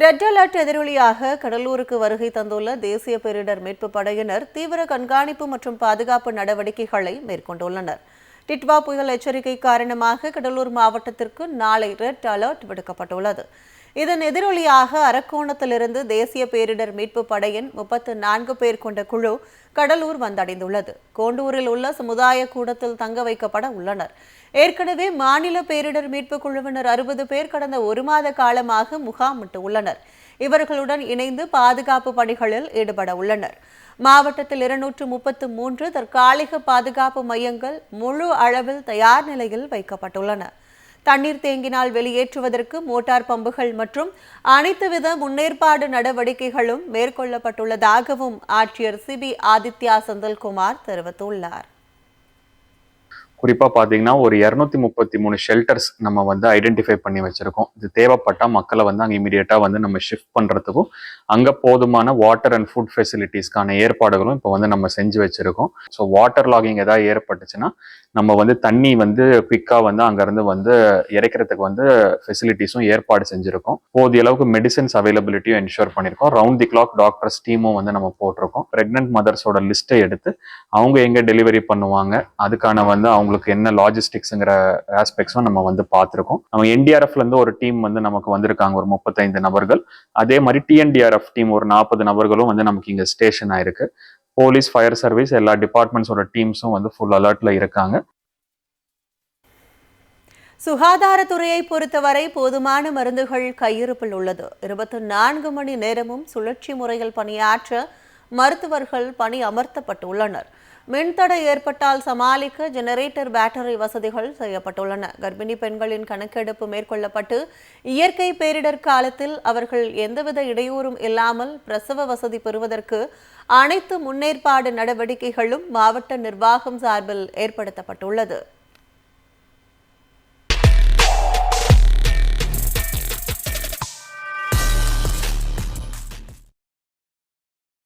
Red alert எதிரொலியாக கடலூருக்கு வருகை தந்துள்ள தேசிய பேரிடர் மீட்பு படையினர் தீவிர கண்காணிப்பு மற்றும் பாதுகாப்பு நடவடிக்கைகளை மேற்கொண்டுள்ளனர். டிட்வா புயல் எச்சரிக்கை காரணமாக கடலூர் மாவட்டத்திற்கு நாளை ரெட் அலர்ட் விடுக்கப்பட்டுள்ளது. இதன் எதிரொலியாக அரக்கோணத்திலிருந்து தேசிய பேரிடர் மீட்பு படையின் முப்பத்து நான்கு பேர் கொண்ட குழு கடலூர் வந்தடைந்துள்ளது. கோண்டூரில் உள்ள சமுதாய கூடத்தில் தங்க வைக்கப்பட உள்ளனர். ஏற்கனவே மாநில பேரிடர் மீட்பு குழுவினர் அறுபது பேர் கடந்த ஒரு மாத காலமாக முகாமிட்டு உள்ளனர். இவர்களுடன் இணைந்து பாதுகாப்பு பணிகளில் ஈடுபட உள்ளனர். மாவட்டத்தில் இருநூற்று முப்பத்து மூன்று தற்காலிக பாதுகாப்பு மையங்கள் முழு அளவில் தயார் நிலையில் வைக்கப்பட்டுள்ளன. தண்ணீர் தேங்கினால் வெளியேற்றுவதற்கு மோட்டார் பம்புகள் மற்றும் அனைத்து வித முன்னேற்பாடு நடவடிக்கைகளும் மேற்கொள்ளப்பட்டுள்ளதாகவும் ஆட்சியர் சிபி ஆதித்யா செந்தில்குமார் தெரிவித்துள்ளார். குறிப்பா பாத்தீங்கன்னா ஒரு இரநூத்தி முப்பத்தி மூணு ஷெல்டர்ஸ் நம்ம வந்து ஐடென்டிஃபை பண்ணி வச்சிருக்கோம். இது தேவைப்பட்டா மக்களை வந்து அங்கே இமீடியட்டா வந்து நம்ம ஷிஃப்ட் பண்றதுக்கும் அங்க போதுமான வாட்டர் அண்ட் ஃபுட் ஃபெசிலிட்டிஸ்க்கான ஏற்பாடுகளும் இப்போ வந்து நம்ம செஞ்சு வச்சிருக்கோம். ஸோ வாட்டர் லாகிங் ஏதாவது ஏற்பட்டுச்சுன்னா நம்ம வந்து தண்ணி வந்து குவிக்கா வந்து அங்கிருந்து வந்து இறைக்கிறதுக்கு வந்து ஃபெசிலிட்டிஸும் ஏற்பாடு செஞ்சிருக்கோம். போதிய அளவுக்கு மெடிசன்ஸ் அவைலபிலிட்டியும் என்ஷூர் பண்ணியிருக்கோம் ரவுண்ட் தி கிளாக் டாக்டர்ஸ் டீமும் வந்து நம்ம போட்டிருக்கோம். பிரெக்னென்ட் மதர்ஸோட லிஸ்ட்டை எடுத்து அவங்க எங்க டெலிவரி பண்ணுவாங்க அதுக்கான வந்து அவங்க அவங்களுக்கு என்ன லாஜிஸ்டிக்ஸுங்கிற ஆஸ்பெக்ட்ஸும் நம்ம வந்து பார்த்துருக்கோம். நம்ம என்டிஆர்எஃப்ல இருந்து ஒரு டீம் வந்து நமக்கு வந்திருக்காங்க ஒரு முப்பத்தைந்து நபர்கள். அதே மாதிரி டிஎன்டிஆர்எஃப் டீம் ஒரு நாற்பது நபர்களும் வந்து நமக்கு இங்கே ஸ்டேஷன் ஆயிருக்கு. போலீஸ் ஃபயர் சர்வீஸ் எல்லா டிபார்ட்மெண்ட்ஸோட டீம்ஸும் வந்து ஃபுல் அலர்ட்ல இருக்காங்க. சுகாதாரத்துறையை பொறுத்தவரை போதுமான மருந்துகள் கையிருப்பில் உள்ளது. இருபத்தி நான்கு மணி நேரமும் சுழற்சி முறையில் பணியாற்ற மருத்துவர்கள் பணி அமர்த்தப்பட்டுள்ளனர். மின்தடை ஏற்பட்டால் சமாளிக்க ஜெனரேட்டர் பேட்டரி வசதிகள் செய்யப்பட்டுள்ளன. கர்ப்பிணி பெண்களின் கணக்கெடுப்பு மேற்கொள்ளப்பட்டு இயற்கை பேரிடர் காலத்தில் அவர்கள் எந்தவித இடையூறும் இல்லாமல் பிரசவ வசதி பெறுவதற்கு அனைத்து முன்னேற்பாடு நடவடிக்கைகளும் மாவட்ட நிர்வாகம் சார்பில் ஏற்படுத்தப்பட்டுள்ளது.